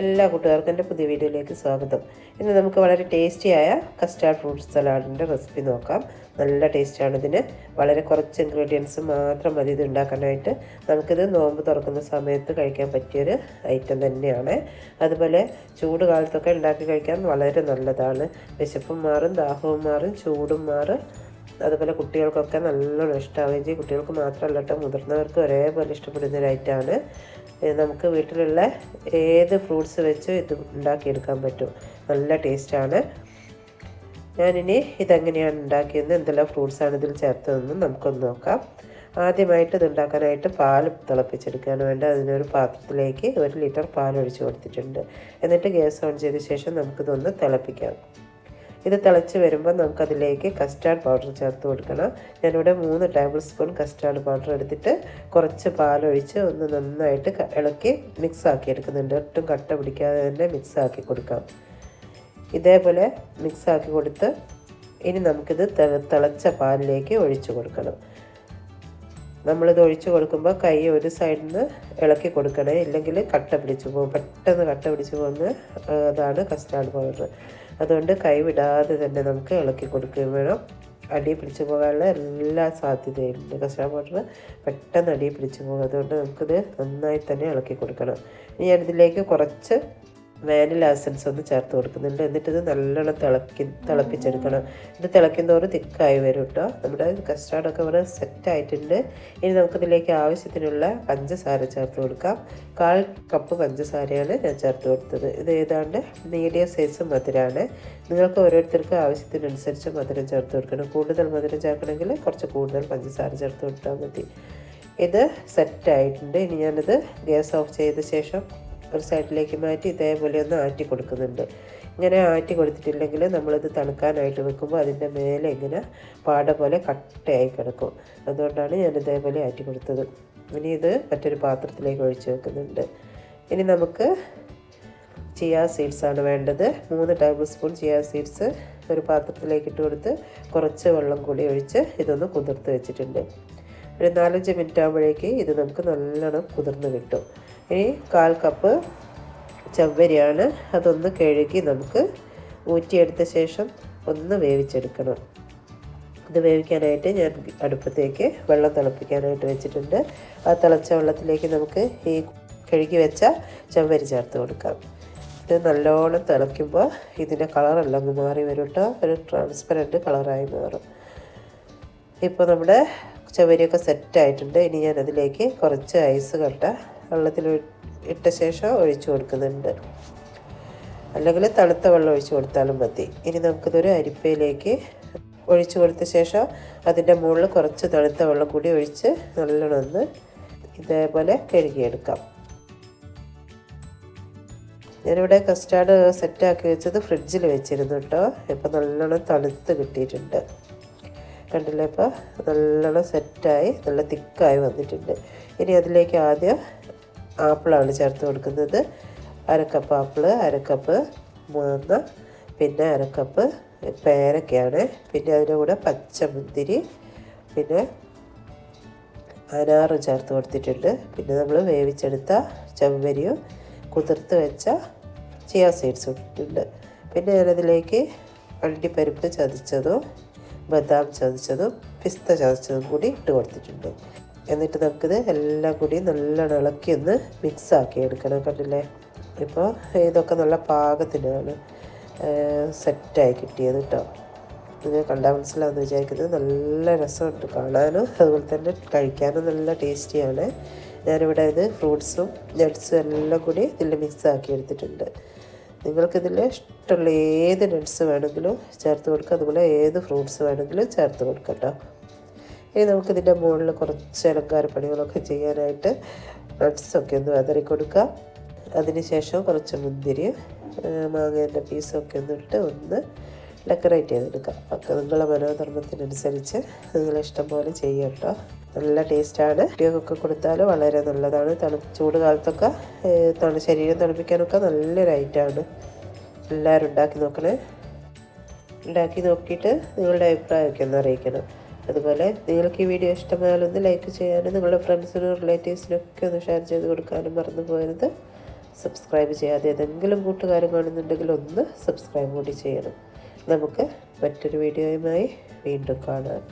എല്ലാ കൂട്ടുകാർക്കും എന്റെ പുതിയ വീഡിയോയിലേക്ക് സ്വാഗതം. ഇന്ന് നമുക്ക് വളരെ ടേസ്റ്റിയായ കസ്റ്റാർഡ് ഫ്രൂട്ട് സലാഡിന്റെ റെസിപ്പി നോക്കാം. നല്ല ടേസ്റ്റാണ് ഇതിന്. വളരെ കുറച്ച് ഇൻഗ്രീഡിയൻസ് മാത്രം മതി ഇത് ഉണ്ടാക്കാനായിട്ട്. നമുക്കിത് നോമ്പ് തുറക്കുന്ന സമയത്ത് കഴിക്കാൻ പറ്റിയൊരു ഐറ്റം തന്നെയാണ്. അതുപോലെ ചൂട് കാലത്തൊക്കെ ഉണ്ടാക്കി കഴിക്കാൻ വളരെ നല്ലതാണ്. വിശപ്പും മാറും ദാഹവും മാറും ചൂടും മാറും. അതുപോലെ കുട്ടികൾക്കൊക്കെ നല്ലോണം ഇഷ്ടമാവുകയും ചെയ്യും കുട്ടികൾക്ക് മാത്രമല്ല കേട്ടോ മുതിർന്നവർക്ക് ഒരേപോലെ ഇഷ്ടപ്പെടുന്ന ഒരു ഐറ്റമാണ് നമുക്ക് വീട്ടിലുള്ള ഏത് ഫ്രൂട്ട്സ് വെച്ചും ഇത് ഉണ്ടാക്കിയെടുക്കാൻ പറ്റും. നല്ല ടേസ്റ്റാണ് ഞാനിനി ഇതെങ്ങനെയാണ് ഉണ്ടാക്കിയതെന്ന് എന്തെല്ലാം ഫ്രൂട്ട്സാണ് ഇതിൽ ചേർത്തതെന്ന് നമുക്കൊന്ന് നോക്കാം. ആദ്യമായിട്ട് ഇത് ഉണ്ടാക്കാനായിട്ട് പാൽ തിളപ്പിച്ചെടുക്കാൻ വേണ്ടി അതിനൊരു പാത്രത്തിലേക്ക് ഒരു ലിറ്റർ പാൽ ഒഴിച്ചു കൊടുത്തിട്ടുണ്ട്. എന്നിട്ട് ഗ്യാസ് ഓൺ ചെയ്ത ശേഷം നമുക്കിതൊന്ന് തിളപ്പിക്കാം. ഇത് തിളച്ച് വരുമ്പോൾ നമുക്കതിലേക്ക് കസ്റ്റാർഡ് പൗഡർ ചേർത്ത് കൊടുക്കണം. ഞാനിവിടെ മൂന്ന് ടേബിൾ സ്പൂൺ കസ്റ്റാർഡ് പൗഡർ എടുത്തിട്ട് കുറച്ച് പാലൊഴിച്ച് ഒന്ന് നന്നായിട്ട് ഇളക്കി മിക്സ് ആക്കി എടുക്കുന്നുണ്ട് ഒട്ടും കട്ട പിടിക്കാതെ തന്നെ മിക്സ് ആക്കി കൊടുക്കാം. ഇതേപോലെ മിക്സ് ആക്കി കൊടുത്ത് ഇനി നമുക്കിത് തിളച്ച പാലിലേക്ക് ഒഴിച്ചു കൊടുക്കണം. നമ്മളിത് ഒഴിച്ചു കൊടുക്കുമ്പോൾ കൈ ഒരു സൈഡിൽ നിന്ന് ഇളക്കി കൊടുക്കണേ. ഇല്ലെങ്കിൽ കട്ട പിടിച്ചു പോകും. പെട്ടെന്ന് കട്ട പിടിച്ചു പോകുന്ന അതാണ് കസ്റ്റാർഡ് പൗഡർ അതുകൊണ്ട് കൈവിടാതെ തന്നെ നമുക്ക് ഇളക്കി കൊടുക്കുകയും വേണം. അടി പിടിച്ചു പോകാനുള്ള എല്ലാ സാധ്യതയുണ്ട്. കസ്റ്റാർഡ് പൗഡർ പെട്ടെന്ന് അടി പിടിച്ചു പോകും. അതുകൊണ്ട് നമുക്കിത് നന്നായി തന്നെ ഇളക്കി കൊടുക്കണം. ഇനി ഞാനിതിലേക്ക് കുറച്ച് വാനില എസൻസ് ഒന്ന് ചേർത്ത് കൊടുക്കുന്നുണ്ട് ഇത് നല്ലോണം തിളക്കി തിളപ്പിച്ചെടുക്കണം. ഇത് തിളയ്ക്കുന്നതോറും തിക്കായി വരും കേട്ടോ നമ്മുടെ കസ്റ്റാർഡൊക്കെ ഇവിടെ സെറ്റ് ആയിട്ടുണ്ട്. ഇനി നമുക്കിതിലേക്ക് ആവശ്യത്തിനുള്ള പഞ്ചസാര ചേർത്ത് കൊടുക്കാം. കാൽ കപ്പ് പഞ്ചസാരയാണ് ഞാൻ ചേർത്ത് കൊടുത്തത്. ഇത് ഏതാണ്ട് മീഡിയം സൈസ് മധുരമാണ് നിങ്ങൾക്ക് ഓരോരുത്തർക്ക് ആവശ്യത്തിനനുസരിച്ച് മധുരം ചേർത്ത് കൊടുക്കണം. കൂടുതൽ മധുരം ചേർക്കണമെങ്കിൽ കുറച്ച് കൂടുതൽ പഞ്ചസാര ചേർത്ത് കൊടുത്താൽ മതി. ഇത് സെറ്റ് ആയിട്ടുണ്ട്. ഇനി ഞാനിത് ഗ്യാസ് ഓഫ് ചെയ്ത ശേഷം ഒരു സൈഡിലേക്ക് മാറ്റി ഇതേപോലെ ഒന്ന് ആറ്റി കൊടുക്കുന്നുണ്ട്. ഇങ്ങനെ ആറ്റി കൊടുത്തിട്ടില്ലെങ്കിൽ നമ്മളിത് തണുക്കാനായിട്ട് വെക്കുമ്പോൾ അതിന്റെ മേലെ ഇങ്ങനെ പാട പോലെ കട്ടയായി കിടക്കും. അതുകൊണ്ടാണ് ഞാൻ ഇതേപോലെ ആറ്റി കൊടുത്തത്. ഇനി ഇത് മറ്റൊരു പാത്രത്തിലേക്ക് ഒഴിച്ച് വെക്കുന്നുണ്ട്. ഇനി നമുക്ക് ചിയ സീഡ്സ് ആണ് വേണ്ടത്. മൂന്ന് ടേബിൾ സ്പൂൺ ചിയ സീഡ്സ് ഒരു പാത്രത്തിലേക്ക് ഇട്ട് കൊടുത്ത് കുറച്ച് വെള്ളം കൂടി ഒഴിച്ച് ഇതൊന്ന് കുതിർത്ത് വെച്ചിട്ടുണ്ട്. ഒരു നാലഞ്ച് മിനിറ്റ് ആകുമ്പോഴേക്ക് ഇത് നമുക്ക് നല്ലോണം കുതിർന്ന് കിട്ടും. ഇനി കാൽ കപ്പ് ചവ്വരിയാണ് അതൊന്ന് കഴുകി നമുക്ക് ഊറ്റിയെടുത്ത ശേഷം ഒന്ന് വേവിച്ചെടുക്കണം. ഇത് വേവിക്കാനായിട്ട് ഞാൻ അടുപ്പത്തേക്ക് വെള്ളം തിളപ്പിക്കാനായിട്ട് വെച്ചിട്ടുണ്ട്. ആ തിളച്ച വെള്ളത്തിലേക്ക് നമുക്ക് ഈ കഴുകി വെച്ച ചവ്വരി ചേർത്ത് കൊടുക്കാം. ഇത് നല്ലോണം തിളയ്ക്കുമ്പോൾ ഇതിന്റെ കളറെല്ലാം അങ്ങ് മാറി വരും കേട്ടോ. ഒരു ട്രാൻസ്പെറന്റ് കളറായി മാറും. ഇപ്പോൾ നമ്മുടെ ചവരിയൊക്കെ സെറ്റായിട്ടുണ്ട് ഇനി ഞാൻ അതിലേക്ക് കുറച്ച് ഐസ് കട്ട വെള്ളത്തിൽ ഇട്ട ശേഷം ഒഴിച്ചു കൊടുക്കുന്നുണ്ട്. അല്ലെങ്കിൽ തണുത്ത വെള്ളം ഒഴിച്ചു കൊടുത്താലും മതി. ഇനി നമുക്കിതൊരു അരിപ്പയിലേക്ക് ഒഴിച്ചു കൊടുത്ത ശേഷം അതിന്റെ മുകളിൽ കുറച്ച് തണുത്ത വെള്ളം കൂടി ഒഴിച്ച് നല്ലോണമെന്ന് ഇതേപോലെ കഴുകിയെടുക്കാം. ഞാനിവിടെ കസ്റ്റാർഡ് സെറ്റാക്കി വെച്ചത് ഫ്രിഡ്ജിൽ വെച്ചിരുന്നു കേട്ടോ. ഇപ്പം നല്ലോണം തണുത്ത് കിട്ടിയിട്ടുണ്ട്. കണ്ടില്ലേ ഇപ്പോൾ നല്ലോണം സെറ്റായി നല്ല തിക്കായി വന്നിട്ടുണ്ട്. ഇനി അതിലേക്ക് ആദ്യം ആപ്പിളാണ് ചേർത്ത് കൊടുക്കുന്നത്. അരക്കപ്പ് ആപ്പിൾ അരക്കപ്പ് മാങ്ങ പിന്നെ അരക്കപ്പ് പേരക്കയാണ്. പിന്നെ അതിന്റെ കൂടെ പച്ചമുന്തിരി പിന്നെ അനാറ് ചേർത്ത് കൊടുത്തിട്ടുണ്ട്. പിന്നെ നമ്മൾ വേവിച്ചെടുത്ത ചെമ്പരിയും കുതിർത്ത് വെച്ച ചിയ സീഡ്സ് ഇട്ടിട്ടുണ്ട്. പിന്നെ ഞാനതിലേക്ക് അണ്ടിപ്പരിപ്പ് ചതച്ചതും ബദാം ചതച്ചതും പിസ്ത ചതച്ചതും കൂടി ഇട്ട് കൊടുത്തിട്ടുണ്ട്. എന്നിട്ട് നമുക്കിത് എല്ലാം കൂടി നല്ലോണം ഇളക്കി ഒന്ന് മിക്സാക്കി എടുക്കണം കണ്ടില്ലേ? ഇപ്പോൾ ഇതൊക്കെ നല്ല പാകത്തിനാണ് സെറ്റായി കിട്ടിയത് കേട്ടോ നിങ്ങൾ കണ്ടാൽ മനസ്സിലാവുമെന്ന് വിചാരിക്കുന്നത് നല്ല രസമുണ്ട് കാണാനും അതുപോലെ തന്നെ കഴിക്കാനും നല്ല ടേസ്റ്റിയാണ്. ഞാനിവിടെ ഇത് ഫ്രൂട്ട്സും നട്ട്സും എല്ലാം കൂടി ഇതിൽ മിക്സ് ആക്കി എടുത്തിട്ടുണ്ട്. നിങ്ങൾക്കിതിൽ ഇഷ്ടമുള്ള ഏത് നട്ട്സ് വേണമെങ്കിലും ചേർത്ത് കൊടുക്കുക അതുപോലെ ഏത് ഫ്രൂട്ട്സ് വേണമെങ്കിലും ചേർത്ത് കൊടുക്കാം കേട്ടോ ഇനി നമുക്കിതിന്റെ മുകളിൽ കുറച്ച് അലങ്കാര പണികളൊക്കെ ചെയ്യാനായിട്ട് നട്ട്സൊക്കെ ഒന്ന് വെതറി കൊടുക്കാം. അതിനുശേഷം കുറച്ച് മുന്തിരി മാങ്ങേന്റെ പീസൊക്കെ ഒന്ന് ഇട്ട് ഒന്ന് ഡെക്കറേറ്റ് ചെയ്തെടുക്കാം. ഒക്കെ നിങ്ങളുടെ മനോധർമ്മത്തിനനുസരിച്ച് നിങ്ങൾ ഇഷ്ടം പോലെ ചെയ്യുക കേട്ടോ. നല്ല ടേസ്റ്റാണ് കുട്ടികൾക്കൊക്കെ കൊടുത്താൽ വളരെ നല്ലതാണ്. തണു ചൂട് കാലത്തൊക്കെ തണു ശരീരം തണുപ്പിക്കാനൊക്കെ നല്ലൊരു ഐറ്റമാണ് എല്ലാവരും ഉണ്ടാക്കി നോക്കണേ. ഉണ്ടാക്കി നോക്കിയിട്ട് നിങ്ങളുടെ അഭിപ്രായമൊക്കെ ഒന്ന് അറിയിക്കണം. അതുപോലെ നിങ്ങൾക്ക് ഈ വീഡിയോ ഇഷ്ടമായാലും ഒന്ന് ലൈക്ക് ചെയ്യാനും നിങ്ങളുടെ ഫ്രണ്ട്സിനും റിലേറ്റീവ്സിനും ഒക്കെ ഒന്ന് ഷെയർ ചെയ്ത് കൊടുക്കാനും മറന്നു പോയത് സബ്സ്ക്രൈബ് ചെയ്യാതെ ഏതെങ്കിലും കൂട്ടുകാർ കാണുന്നുണ്ടെങ്കിൽ ഒന്ന് സബ്സ്ക്രൈബ് കൂടി ചെയ്യണം. നമുക്ക് മറ്റൊരു വീഡിയോയുമായി വീണ്ടും കാണാം.